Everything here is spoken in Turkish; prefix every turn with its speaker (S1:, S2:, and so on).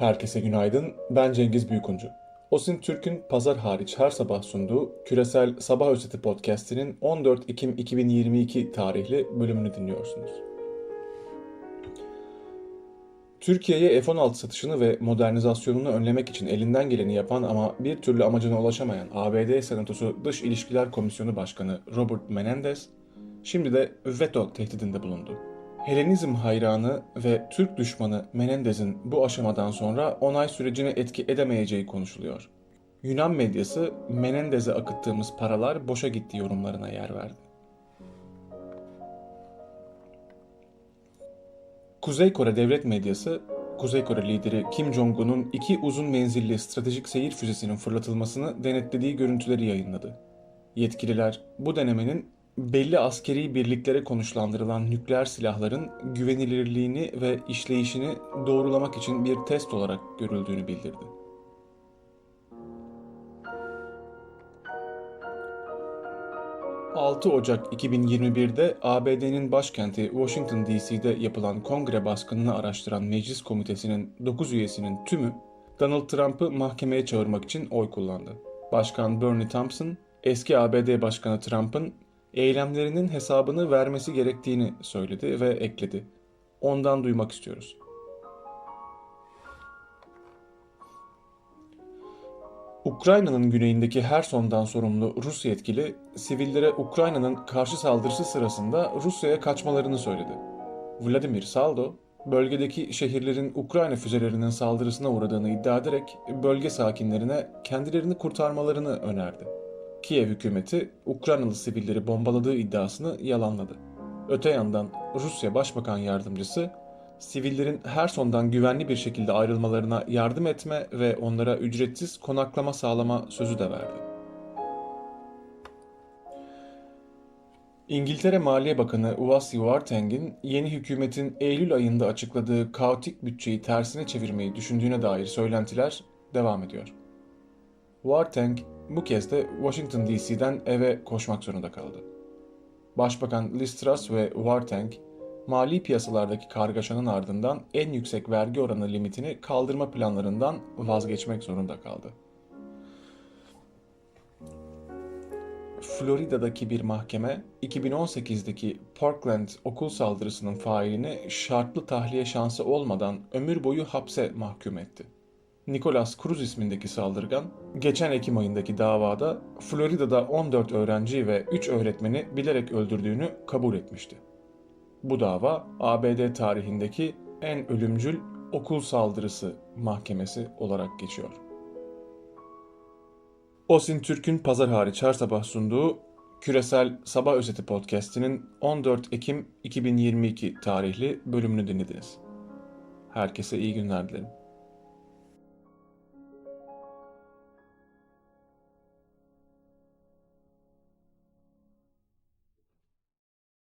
S1: Herkese günaydın. Ben Cengiz Büyükuncu. Osin Türk'ün pazar hariç her sabah sunduğu Küresel Sabah Özeti podcast'inin 14 Ekim 2022 tarihli bölümünü dinliyorsunuz. Türkiye'ye F-16 satışını ve modernizasyonunu önlemek için elinden geleni yapan ama bir türlü amacına ulaşamayan ABD Senatosu Dış İlişkiler Komisyonu Başkanı Robert Menendez, şimdi de veto tehdidinde bulundu. Helenizm hayranı ve Türk düşmanı Menendez'in bu aşamadan sonra onay sürecini etki edemeyeceği konuşuluyor. Yunan medyası Menendez'e akıttığımız paralar boşa gitti yorumlarına yer verdi. Kuzey Kore devlet medyası, Kuzey Kore lideri Kim Jong-un'un iki uzun menzilli stratejik seyir füzesinin fırlatılmasını denetlediği görüntüleri yayınladı. Yetkililer bu denemenin belli askeri birliklere konuşlandırılan nükleer silahların güvenilirliğini ve işleyişini doğrulamak için bir test olarak görüldüğünü bildirdi. ...6 Ocak 2021'de ABD'nin başkenti Washington DC'de yapılan kongre baskınını araştıran meclis komitesinin 9 üyesinin tümü... ...Donald Trump'ı mahkemeye çağırmak için oy kullandı. Başkan Bernie Thompson, eski ABD Başkanı Trump'ın eylemlerinin hesabını vermesi gerektiğini söyledi ve ekledi. Ondan duymak istiyoruz. Ukrayna'nın güneyindeki Herson'dan sorumlu Rus yetkili, sivillere Ukrayna'nın karşı saldırısı sırasında Rusya'ya kaçmalarını söyledi. Vladimir Saldo, bölgedeki şehirlerin Ukrayna füzelerinin saldırısına uğradığını iddia ederek bölge sakinlerine kendilerini kurtarmalarını önerdi. Kiev hükümeti Ukraynalı sivilleri bombaladığı iddiasını yalanladı. Öte yandan Rusya Başbakan Yardımcısı sivillerin Herson'dan güvenli bir şekilde ayrılmalarına yardım etme ve onlara ücretsiz konaklama sağlama sözü de verdi. İngiltere Maliye Bakanı Uvasi Warteng'in yeni hükümetin Eylül ayında açıkladığı kaotik bütçeyi tersine çevirmeyi düşündüğüne dair söylentiler devam ediyor. Warteng bu kez de Washington DC'den eve koşmak zorunda kaldı. Başbakan Liz ve Warteng, mali piyasalardaki kargaşanın ardından en yüksek vergi oranı limitini kaldırma planlarından vazgeçmek zorunda kaldı. Florida'daki bir mahkeme 2018'deki Parkland okul saldırısının failini şartlı tahliye şansı olmadan ömür boyu hapse mahkum etti. Nicholas Cruz ismindeki saldırgan, geçen Ekim ayındaki davada Florida'da 14 öğrenci ve 3 öğretmeni bilerek öldürdüğünü kabul etmişti. Bu dava ABD tarihindeki en ölümcül okul saldırısı mahkemesi olarak geçiyor. Osin Türk'ün pazar hariç her sabah sunduğu Küresel Sabah Özeti podcast'inin 14 Ekim 2022 tarihli bölümünü dinlediniz. Herkese iyi günler dilerim.